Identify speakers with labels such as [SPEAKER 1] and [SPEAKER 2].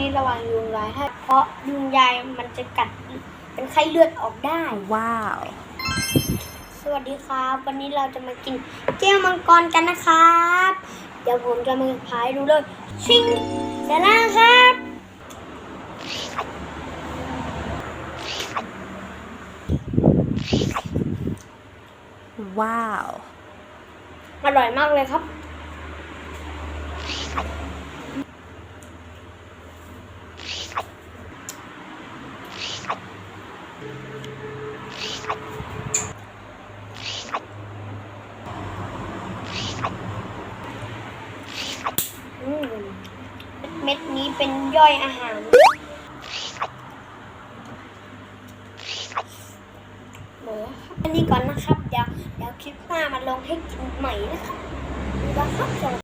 [SPEAKER 1] นี้ระวังยุงลายให้ เพราะยุงลายมันจะกัดเป็นไข้เลือดออกได้
[SPEAKER 2] ว้าว
[SPEAKER 1] สวัสดีครับ วันนี้เราจะมากินแก้วมังกรกันนะครับ เดี๋ยวผมจะมาพายดูเลยชิงเสร็จแล้วครับ
[SPEAKER 2] ว้าว
[SPEAKER 1] อร่อยมากเลยครับ เม็ดนี้เป็นย่อยอาหาร หมดแล้วครับอันนี้ก่อนนะครับ เดี๋ยวเดี๋ยวคลิปหน้ามาลงให้กินใหม่นะครับบ๊ายบายครับ